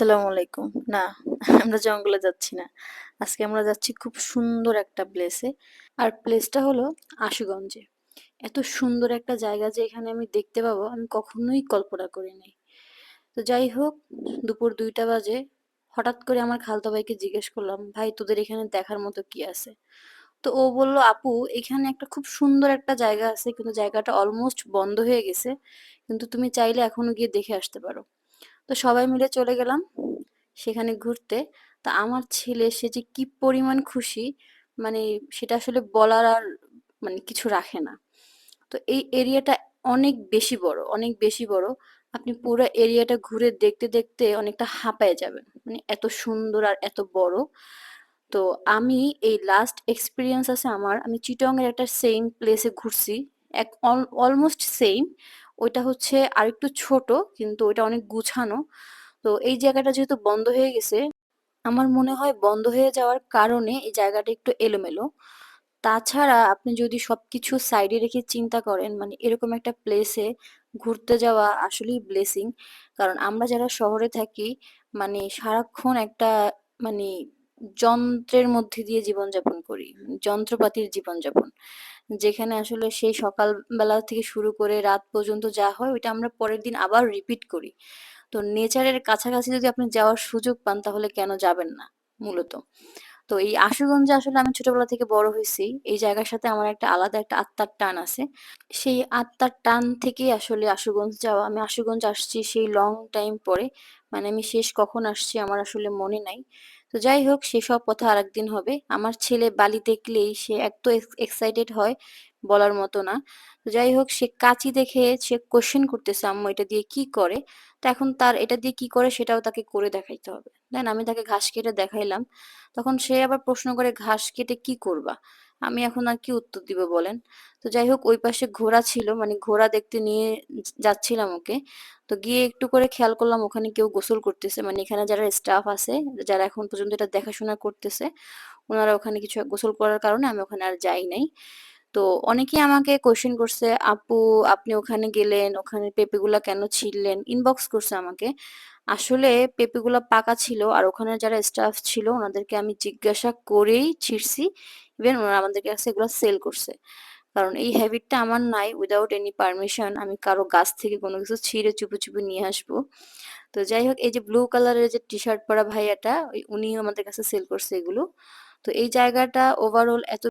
আসসালামু আলাইকুম। না, আমরা জঙ্গলে যাচ্ছি না। আজকে আমরা যাচ্ছি খুব সুন্দর একটা প্লেসে আর প্লেসটা হলো আশুগঞ্জে। এত সুন্দর একটা জায়গা যে এখানে আমি দেখতে পাবো, আমি কখনোই কল্পনা করিনি তো যাই হোক, দুপুর দুইটা বাজে। হঠাৎ করে আমার খালতো ভাইকে জিজ্ঞেস করলাম, ভাই, তোদের এখানে দেখার মতো কি আছে? তো ও বলল, আপু, এখানে একটা খুব সুন্দর একটা জায়গা আছে, কিন্তু জায়গাটা অলমোস্ট বন্ধ হয়ে গেছে। কিন্তু তুমি চাইলে এখনও গিয়ে দেখে আসতে পারো। তো সবাই মিলে চলে গেলাম সেখানে ঘুরতে। তা আমার ছেলে, সে যে কি পরিমাণ খুশি মানে সেটা আসলে বলার আর মানে কিছু রাখে না। তো এই এরিয়াটা অনেক বেশি বড়, অনেক বেশি বড়। আপনি পুরো এরিয়াটা ঘুরে দেখতে দেখতে অনেকটা হাঁপায় যাবেন। মানে এত সুন্দর আর এত বড়। তো আমি এই লাস্ট এক্সপিরিয়েন্স আছে আমার। আমি চিটং এর একটা সেম প্লেসে ঘুরছি। এক অলমোস্ট সেম ওইটা হচ্ছে আরেকটু ছোট, কিন্তু ওইটা অনেক গুছানো। তো এই জায়গাটা যেহেতু বন্ধ হয়ে গেছে, আমার মনে হয় বন্ধ হয়ে যাওয়ার কারণে এই জায়গাটা একটু এলোমেলো। তাছাড়া আপনি যদি সবকিছু সাইডে রেখে চিন্তা করেন মানে এরকম একটা প্লেসে ঘুরতে যাওয়া আসলেই ব্লেসিং কারণ আমরা যারা শহরে থাকি মানে সারাক্ষণ একটা মানে যন্ত্রের মধ্যে দিয়ে জীবনযাপন করি যন্ত্রপাতির জীবনযাপন। যেখানে আসলে সেই সকালবেলা থেকে শুরু করে রাত পর্যন্ত যা হয় ওইটা আমরা পরের দিন আবার রিপিট করি। তো নেচারের কাছাকাছি যদি আপনি যাওয়ার সুযোগ পান তাহলে কেন যাবেন না মূলত? তো এই আশুগঞ্জে আসলে আমি ছোটবেলা থেকে বড় হয়েছি। এই জায়গার সাথে আমার একটা আলাদা একটা আত্মার টান আছে। সেই আত্মার টান থেকেই আসলে আশুগঞ্জ যাওয়া। আমি আশুগঞ্জ আসছি সেই লং টাইম পরে। মানে আমি শেষ কখন আসছি আমার আসলে মনে নাই। তো যাই হোক, সেসব কথা আরেকদিন হবে। আমার ছেলে বালি দেখলেই সে এত এক্সাইটেড হয় বলার মতো না। যাই হোক, সে কাঁচি দেখে সে কোশ্চেন করতেছে, আম্মু, এটা দিয়ে কি করে? তো এখন তার এটা দিয়ে কি করে সেটাও তাকে করে দেখাইতে হবে। দেন আমি তাকে ঘাস কেটে দেখাইলাম। তখন সে আবার প্রশ্ন করে, ঘাস কেটে কি করবা? আমি এখন আর কি উত্তর দিব বলেন। তো যাই হোক, ওই পাশে ঘোড়া ছিল মানে ঘোড়া দেখতে নিয়ে যাচ্ছিলাম ওকে। তো গিয়ে একটু করে খেয়াল করলাম, ওখানে কেউ গোসল করতেছে। মানে এখানে যারা স্টাফ আছে, যারা এখন পর্যন্ত এটা দেখাশোনা করতেছে, ওনারা ওখানে কিছু গোসল করার কারণে আমি ওখানে আর যাই নাই। তো অনেকেই আমাকে কোয়েশ্চেন করছে, আপু, আপনি ওখানে গেলেন, ওখানে পেঁপেগুলা কেন ছিঁড়লেন? ইনবক্স করছে আমাকে। আসলে পেঁপেগুলা পাকা ছিল আর ওখানে যারা স্টাফ ছিল ওনাদেরকে আমি জিজ্ঞাসা করেই ছিঁড়ছি। ইভেন ওনারা আমাদের কাছে এগুলো সেল করছে। কারণ এই হ্যাবিটটা আমার নাই উইদাউট এনি পারমিশন আমি কারও গাছ থেকে কোনো কিছু ছিঁড়ে চুপে চুপে নিয়ে আসব। তো যাই হোক, এই যে ব্লু কালারের যে টি শার্ট পরা ভাইয়াটা উনি আমাদের কাছে সেল করছে এগুলো। তো এই জায়গাটা ওভারঅল এত